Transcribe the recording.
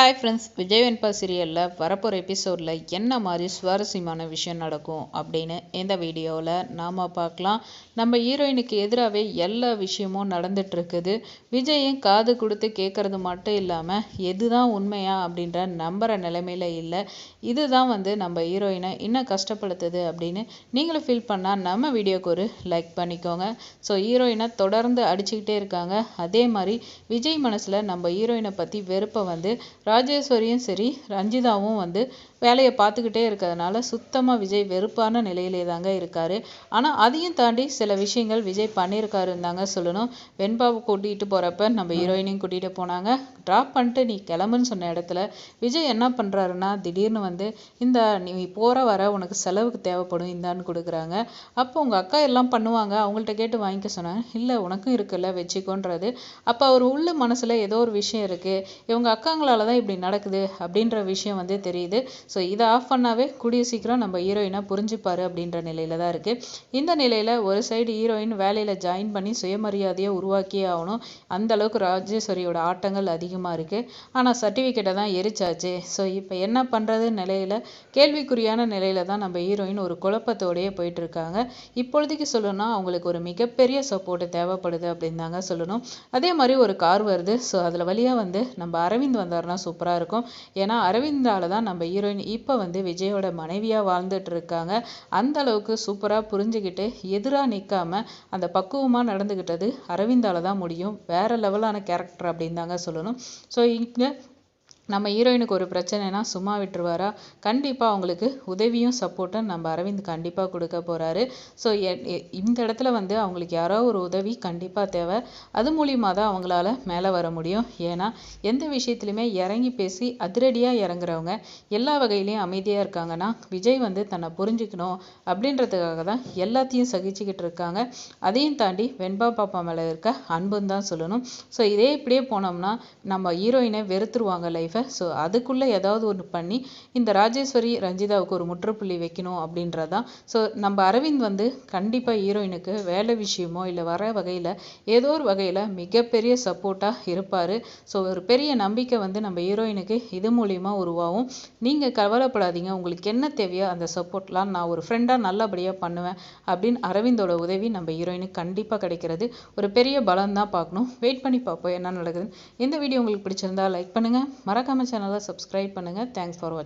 Hi friends Vijay வெண்பா சீரியலில் வரப்போகிற எபிசோடில் என்ன மாதிரி சுவாரஸ்யமான விஷயம் நடக்கும் அப்படின்னு இந்த வீடியோவில் நாம் பார்க்கலாம். நம்ம ஹீரோயினுக்கு எதிராகவே எல்லா விஷயமும் நடந்துட்டுருக்குது விஜயும் காது கொடுத்து கேட்குறது மட்டும் இல்லாமல் எதுதான் உண்மையா அப்படின்ற நம்புகிற நிலைமையில் இல்லை. இதுதான் வந்து நம்ம ஹீரோயினை இன்னும் கஷ்டப்படுத்துது அப்படின்னு நீங்களும் ஃபீல் பண்ணால் நம்ம வீடியோக்கு ஒரு லைக் பண்ணிக்கோங்க. ஸோ ஹீரோயினை தொடர்ந்து அடிச்சுக்கிட்டே இருக்காங்க. அதே மாதிரி விஜய் மனசில் நம்ம ஹீரோயினை பற்றி வெறுப்பை வந்து ராஜேஸ்வரியும் சரி ரஞ்சிதாவும் வந்து வேலையை பார்த்துக்கிட்டே இருக்கிறதுனால சுத்தமாக விஜய் வெறுப்பான நிலையிலே தாங்க இருக்கார். ஆனால் அதையும் தாண்டி சில விஷயங்கள் விஜய் பண்ணியிருக்காருன்னு தாங்க சொல்லணும். வெண்பாவை கூட்டிகிட்டு போகிறப்ப நம்ம ஹீரோயினையும் கூட்டிகிட்டு போனாங்க. ட்ராப் பண்ணிட்டு நீ கிளம்புன்னு சொன்ன இடத்துல விஜய் என்ன பண்ணுறாருன்னா திடீர்னு வந்து இந்த நீ போகிற வர உனக்கு செலவுக்கு தேவைப்படும் இந்தான்னு கொடுக்குறாங்க. அப்போ உங்கள் அக்கா எல்லாம் பண்ணுவாங்க. அவங்கள்ட்ட கேட்டு வாங்கிக்க சொன்னாங்க. இல்லை உனக்கும் இருக்குல்ல வச்சுக்கோன்றது. அப்போ அவர் உள்ள மனசில் ஏதோ ஒரு விஷயம் இருக்குது இவங்க அக்காங்களால தான் இப்படி நடக்குது அப்படின்ற விஷயம் வந்து தெரியுது. ஸோ இதை ஆஃப் பண்ணாவே கூடிய சீக்கிரம் நம்ம ஹீரோயினாக புரிஞ்சுப்பாரு அப்படின்ற நிலையில தான் இருக்குது இந்த நிலையில் ஒரு சைடு ஹீரோயின் வேலையில் ஜாயின் பண்ணி சுயமரியாதையை உருவாக்கியே ஆகணும். அந்த அளவுக்கு ராஜேஸ்வரியோட ஆட்டங்கள் அதிகமாக இருக்குது ஆனால் சர்டிஃபிகேட்டை தான் எரிச்சாச்சு. ஸோ இப்போ என்ன பண்ணுறது நிலையில்? கேள்விக்குறியான நிலையில தான் நம்ம ஹீரோயின் ஒரு குழப்பத்தோடையே போயிட்டு இருக்காங்க. இப்பொழுதைக்கு சொல்லணும்னா அவங்களுக்கு ஒரு மிகப்பெரிய சப்போர்ட் தேவைப்படுது அப்படின்னு தாங்க சொல்லணும். அதே மாதிரி ஒரு கார் வருது. ஸோ அதில் வழியாக வந்து நம்ம அரவிந்த் வந்தார்னா வந்தாருன்னா சூப்பராக இருக்கும். ஏன்னா அரவிந்தால தான் நம்ம ஹீரோயின் இப்போ வந்து விஜயோட மனைவியாக வாழ்ந்துட்டு இருக்காங்க அந்த அளவுக்கு சூப்பராக புரிஞ்சுக்கிட்டு எதிராக நிற்காம அந்த பக்குவமாக நடந்துக்கிட்டது அரவிந்தால தான் முடியும். வேற லெவலான கேரக்டர் அப்படின்னு தாங்க சொல்லணும். ஸோ இங்கே நம்ம ஹீரோயினுக்கு ஒரு பிரச்சனைனா சும்மா விட்டுருவாரா? கண்டிப்பாக அவங்களுக்கு உதவியும் சப்போர்ட்டும் நம்ம அரவிந்த் கண்டிப்பாக கொடுக்க போகிறாரு ஸோ இந்த இடத்துல வந்து அவங்களுக்கு யாரோ ஒரு உதவி கண்டிப்பாக தேவை. அது மூலியமாக தான் அவங்களால மேலே வர முடியும். ஏன்னா எந்த விஷயத்துலையுமே இறங்கி பேசி அதிரடியாக இறங்குறவங்க எல்லா வகையிலையும் அமைதியாக இருக்காங்கன்னா விஜய் வந்து தன்னை புரிஞ்சுக்கணும் அப்படின்றதுக்காக தான் எல்லாத்தையும் சகிச்சுக்கிட்டு இருக்காங்க. அதையும் தாண்டி வெண்பா பாப்பா மேலே இருக்க அன்புன்னு தான் சொல்லணும். ஸோ இதே இப்படியே போனோம்னா நம்ம ஹீரோயினை வெறுத்துருவாங்க லைஃபை ஸோ அதுக்குள்ளே ஏதாவது ஒன்று பண்ணி இந்த ராஜேஸ்வரி ரஞ்சிதாவுக்கு ஒரு முற்றுப்புள்ளி வைக்கணும் அப்படின்றதான் ஸோ நம்ம அரவிந்த் வந்து கண்டிப்பாக ஹீரோயினுக்கு வேலை விஷயமோ இல்லை வர வகையில் ஏதோ ஒரு வகையில் மிகப்பெரிய சப்போர்ட்டாக இருப்பார். ஸோ ஒரு பெரிய நம்பிக்கை வந்து நம்ம ஹீரோயினுக்கு இது மூலிமா உருவாகும். நீங்கள் கவலைப்படாதீங்க. உங்களுக்கு என்ன தேவையோ அந்த சப்போர்ட்லாம் நான் ஒரு ஃப்ரெண்டாக நல்லபடியாக பண்ணுவேன் அப்படின்னு அரவிந்தோட உதவி நம்ம ஹீரோயினுக்கு கண்டிப்பாக கிடைக்கிறது. ஒரு பெரிய பலம் தான் பார்க்கணும். வெயிட் பண்ணி பார்ப்போம் என்ன நடக்குதுன்னு. இந்த வீடியோ உங்களுக்கு பிடிச்சிருந்தா லைக் பண்ணுங்கள் மறக்காமல் சேனலை சப்ஸ்கிரைப் பண்ணுங்கள் தேங்க்ஸ் ஃபார் வாட்சிங்